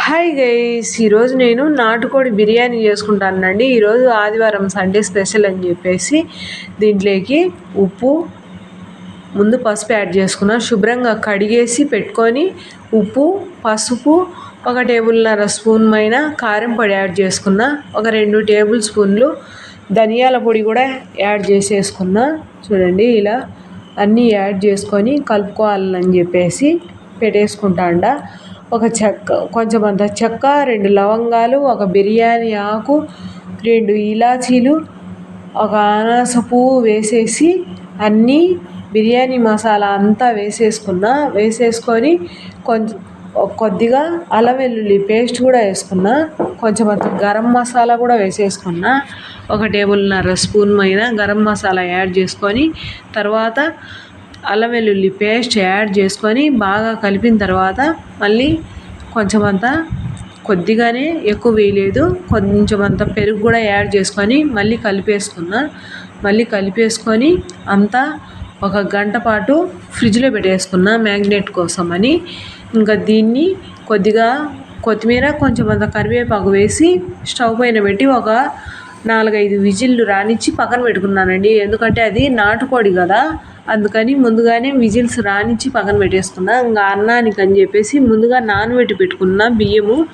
Hi guys ఈరోజు నేను నాటుకోడి బిర్యానీ చేసుకుంటానండి. ఈరోజు ఆదివారం సండే స్పెషల్ అని చెప్పేసి దీంట్లోకి ఉప్పు ముందు పసుపు యాడ్ చేసుకున్న శుభ్రంగా కడిగేసి పెట్టుకొని ఉప్పు పసుపు ఒక టేబుల్న్నర స్పూన్ పైన కారం పొడి యాడ్ చేసుకున్న ఒక రెండు టేబుల్ స్పూన్లు ధనియాల పొడి కూడా యాడ్ చేసేసుకున్న. చూడండి ఇలా అన్నీ యాడ్ చేసుకొని కలుపుకోవాలని చెప్పేసి పెట్టేసుకుంటాండ. ఒక చెక్క కొంచెం అంత చెక్క రెండు లవంగాలు ఒక బిర్యానీ ఆకు రెండు ఇలాచీలు ఒక అనాస పువ్వు వేసేసి అన్నీ బిర్యానీ మసాలా అంతా వేసేసుకున్న వేసేసుకొని కొంచెం కొద్దిగా అల్లం వెల్లుల్లి పేస్ట్ కూడా వేసుకున్న కొంచెం అంత గరం మసాలా కూడా వేసేసుకున్న ఒక టేబుల్న్నర స్పూన్ పైన గరం మసాలా యాడ్ చేసుకొని తర్వాత అల్లం వెల్లుల్లి పేస్ట్ యాడ్ చేసుకొని బాగా కలిపిన తర్వాత మళ్ళీ కొంచెం కొద్దిగానే ఎక్కువ వేయలేదు. కొంచెం అంత పెరుగు కూడా యాడ్ చేసుకొని మళ్ళీ కలిపేసుకున్న. మళ్ళీ కలిపేసుకొని అంతా ఒక గంట పాటు ఫ్రిడ్జ్లో పెట్టేసుకున్న మ్యాగ్నెట్ కోసం అని. ఇంకా దీన్ని కొద్దిగా కొత్తిమీర కొంచెం అంత కరివేపాకు వేసి స్టవ్ పైన పెట్టి ఒక నాలుగైదు విజిల్లు రానిచ్చి పక్కన పెట్టుకున్నానండి. ఎందుకంటే అది నాటుకోడి కదా. అందుకని ముందుగానే విజిల్స్ రానిచ్చి పక్కన పెట్టేసుకున్నా. ఇంకా అన్నానికి అని చెప్పేసి ముందుగా నానబెట్టి పెట్టుకున్న బియ్యము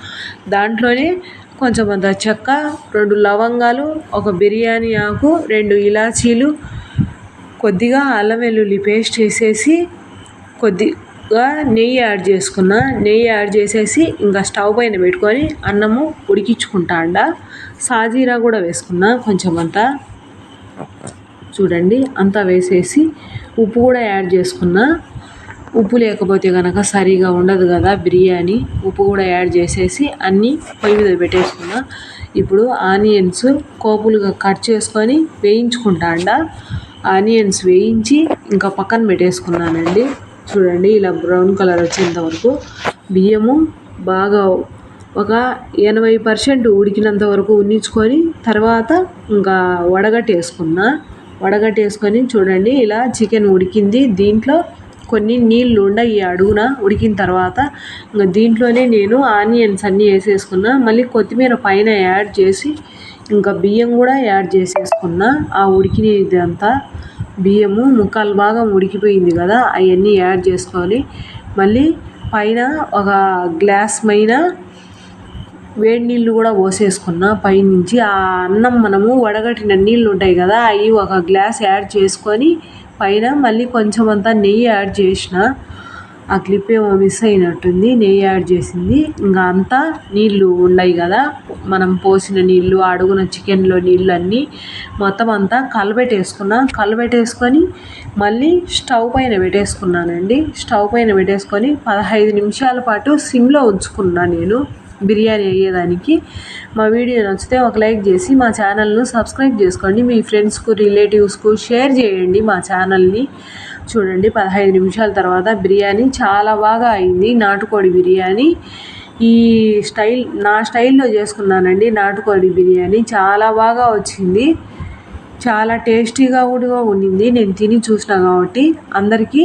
దాంట్లోనే కొంచెం అంత చెక్క రెండు లవంగాలు ఒక బిర్యానీ ఆకు రెండు ఇలాచీలు కొద్దిగా అల్లం వెల్లుల్లి పేస్ట్ వేసేసి కొద్దిగా నెయ్యి యాడ్ చేసుకున్న. నెయ్యి యాడ్ చేసేసి ఇంకా స్టవ్ పైన పెట్టుకొని అన్నము ఉడికించుకుంటా అండ. సాజీరా కూడా వేసుకున్నా కొంచెం అంతా. చూడండి. అంతా వేసేసి ఉప్పు కూడా యాడ్ చేసుకున్నా. ఉప్పు లేకపోతే కనుక సరిగా ఉండదు కదా బిర్యానీ. ఉప్పు కూడా యాడ్ చేసేసి అన్నీ పొయ్యి మీద పెట్టేసుకున్నా. ఇప్పుడు ఆనియన్స్ కోపులుగా కట్ చేసుకొని వేయించుకుంటా అండ. ఆనియన్స్ వేయించి ఇంకా పక్కన పెట్టేసుకున్నానండి. చూడండి ఇలా బ్రౌన్ కలర్ వచ్చేంత వరకు బియ్యము బాగా ఒక ఎనభై పర్సెంట్ ఉడికినంత వరకు ఉన్నించుకొని తర్వాత ఇంకా వడగట్టేసుకున్నా. వడగట్టేసుకొని చూడండి ఇలా చికెన్ ఉడికింది. దీంట్లో కొన్ని నీళ్ళు ఈ అడుగున ఉడికిన తర్వాత ఇంకా దీంట్లోనే నేను ఆనియన్స్ అన్నీ వేసేసుకున్నా. మళ్ళీ కొత్తిమీర పైన యాడ్ చేసి ఇంకా బియ్యం కూడా యాడ్ చేసేసుకున్నా. ఆ ఉడికినది అంతా బియ్యము ముక్కాలు భాగం ఉడికిపోయింది కదా అవన్నీ యాడ్ చేసుకోవాలి మళ్ళీ పైన ఒక గ్లాస్ పైన వేడి నీళ్ళు కూడా పోసేసుకున్న పైనుంచి ఆ అన్నం మనము వడగట్టిన నీళ్ళు ఉంటాయి కదా అవి ఒక గ్లాస్ యాడ్ చేసుకొని పైన మళ్ళీ కొంచెం అంతా నెయ్యి యాడ్ చేసిన ఆ క్లిప్ ఏమో మిస్ అయినట్టుంది నెయ్యి యాడ్ చేసింది. ఇంకా అంతా నీళ్ళు ఉన్నాయి కదా మనం పోసిన నీళ్ళు అడుగున చికెన్లో నీళ్ళు అన్నీ మొత్తం అంతా కలబెట్టేసుకున్న కలబెట్టేసుకొని మళ్ళీ స్టవ్ పైన పెట్టేసుకున్నానండి. స్టవ్ పైన పెట్టేసుకొని పదహైదు నిమిషాల పాటు సిమ్లో ఉంచుకున్నా నేను. బిర్యానీ అయ్యేదానికి మా వీడియో నచ్చితే ఒక లైక్ చేసి మా ఛానల్ను సబ్స్క్రైబ్ చేసుకోండి. మీ ఫ్రెండ్స్కు రిలేటివ్స్కు షేర్ చేయండి మా ఛానల్ని. చూడండి పదహైదు నిమిషాల తర్వాత బిర్యానీ చాలా బాగా అయింది. నాటుకోడి బిర్యానీ. ఈ స్టైల్ నా స్టైల్లో చేసుకున్నానండి నాటుకోడి బిర్యానీ. చాలా బాగా వచ్చింది. చాలా టేస్టీగా కూడా ఉండింది నేను తిని చూసిన కాబట్టి అందరికీ